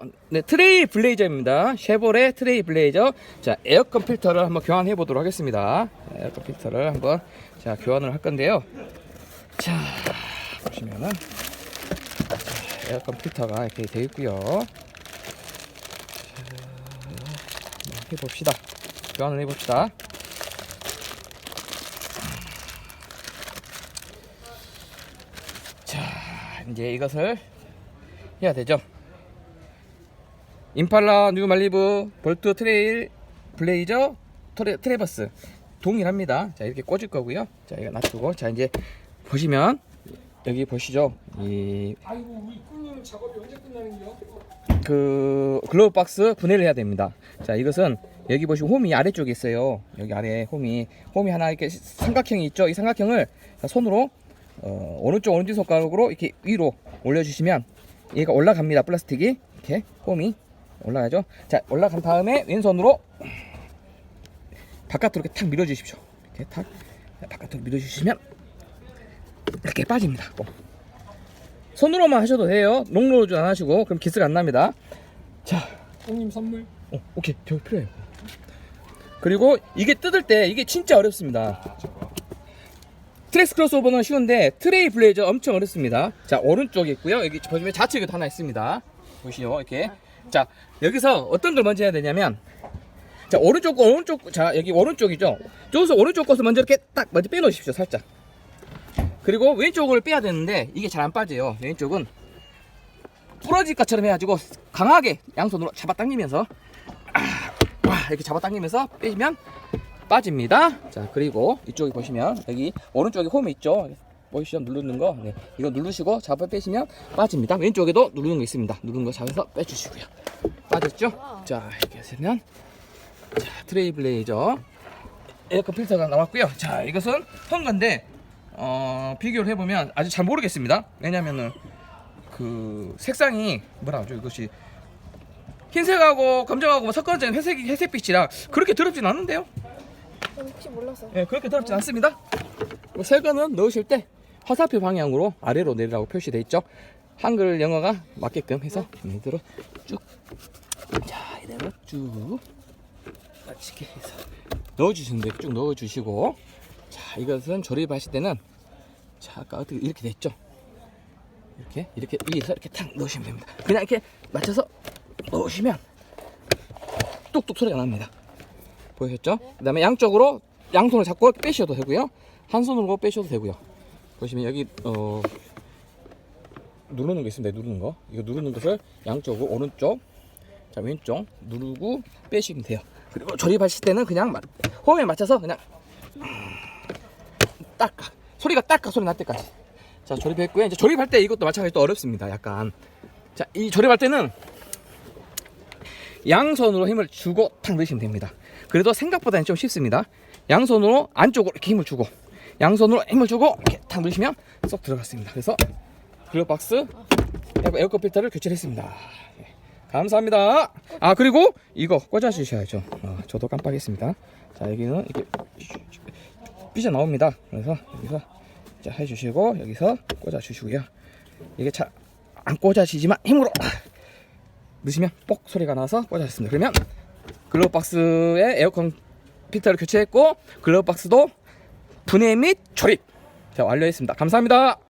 어, 네, 트레이 블레이저입니다. 쉐보레 트레이 블레이저. 자, 에어컨 필터를 한번 교환해 보도록 하겠습니다. 에어컨 필터를 한번 자, 교환을 할 건데요. 자, 보시면은 자, 에어컨 필터가 이렇게 되어 있고요. 자, 해 봅시다. 교환을 해 봅시다. 자, 이제 이것을 해야 되죠. 임팔라 뉴 말리브 볼트 트레일 블레이저 트레, 트레버스 동일합니다. 자 이렇게 꽂을 거고요. 자 이거 놔두고 자 이제 보시면 여기 보시죠. 이 아이고 우리 꿀님 작업이 언제 끝나는겨? 그 글로브 박스 분해를 해야 됩니다. 자, 이것은 여기 보시면 홈이 아래쪽에 있어요. 여기 아래 홈이 홈이 하나 이렇게 삼각형이 있죠. 이 삼각형을 손으로 어, 오른쪽 오른쪽 손가락으로 이렇게 위로 올려주시면 얘가 올라갑니다. 플라스틱이 이렇게 홈이 올라가죠. 자, 올라간 다음에 왼손으로 바깥으로 이렇게 탁 밀어주십시오. 이렇게 탁 바깥으로 밀어주시면 이렇게 빠집니다. 또. 손으로만 하셔도 돼요. 롱로즈 안 하시고 그럼 기스가 안 납니다. 자, 형님 선물. 어, 오케이, 저 필요해요. 그리고 이게 뜯을 때 이게 진짜 어렵습니다. 트렉스 크로스오버는 쉬운데 트레이 블레이저 엄청 어렵습니다. 자, 오른쪽에 있고요. 여기 보시면 좌측에도 하나 있습니다. 보시죠, 이렇게. 자, 여기서 어떤 걸 먼저 해야 되냐면 자, 오른쪽 거 오른쪽 자, 여기 오른쪽이죠. 저기서 오른쪽 것을 먼저 이렇게 딱 먼저 빼 놓으십시오, 살짝. 그리고 왼쪽을 빼야 되는데 이게 잘 안 빠져요. 왼쪽은 부러질 것처럼 해가지고 강하게 양손으로 잡아당기면서 아, 와 이렇게 잡아당기면서 빼시면 빠집니다. 자 그리고 이쪽에 보시면 여기 오른쪽에 홈이 있죠. 보이시죠? 누르는 거. 네. 이거 누르시고 잡아 빼시면 빠집니다. 왼쪽에도 누르는 거 있습니다. 누르는 거 잡아서 빼주시고요. 빠졌죠? 자 이렇게 하시면 자 트레이 블레이저 에어컨 필터가 나왔고요. 자 이것은 헝가인데 어, 비교를 해보면 아직 잘 모르겠습니다. 왜냐면은 그 색상이 뭐라 하죠 이것이 흰색하고 검정하고 섞어진 회색 회색빛이라 그렇게 더럽진 않은데요. 전 혹시 몰라서. 예, 그렇게 더럽진 않습니다. 뭐 색깔은 넣으실 때 화살표 방향으로 아래로 내리라고 표시돼 있죠. 한글 영어가 맞게끔 해서 이대로 쭉, 자 이대로 쭉 맞추게 해서 넣어주시면 돼요. 쭉 넣어주시고, 자 이것은 조립하실 때는 자 아까 어떻게 이렇게 됐죠. 이렇게 이렇게 위에서 이렇게 탁 넣으시면 됩니다. 그냥 이렇게 맞춰서 넣으시면 뚝뚝 소리가 납니다. 보이셨죠? 그 다음에 양쪽으로 양손을 잡고 빼셔도 되고요. 한 손으로 빼셔도 되고요. 보시면 여기 어 누르는 게 있습니다. 누르는 거. 이거 누르는 것을 양쪽으로 오른쪽, 자 왼쪽 누르고 빼시면 돼요. 그리고 조립하실 때는 그냥 마- 호흡에 맞춰서 그냥 딱까 소리가 딱까 소리 날 때까지. 자 조립했고요. 이제 조립할 때 이것도 마찬가지로 또 어렵습니다. 약간 자 이 조립할 때는 양손으로 힘을 주고 탁 넣으시면 됩니다. 그래도 생각보다는 좀 쉽습니다. 양손으로 안쪽으로 이렇게 힘을 주고 양손으로 힘을 주고 이렇게 탁 넣으시면 쏙 들어갔습니다. 그래서 글러박스 에어컨 필터를 교체를 했습니다. 네, 감사합니다. 아 그리고 이거 꽂아 주셔야죠. 어, 저도 깜빡했습니다. 자 여기는 이렇게 삐져 나옵니다. 그래서 여기서 자 해주시고 여기서 꽂아 주시고요. 이게 잘 안 꽂아지지만 힘으로 넣으시면 뽁 소리가 나서 꽂아졌습니다. 그러면 글로브 박스에 에어컨 필터를 교체했고 글로브 박스도 분해 및 조립 자 완료했습니다. 감사합니다.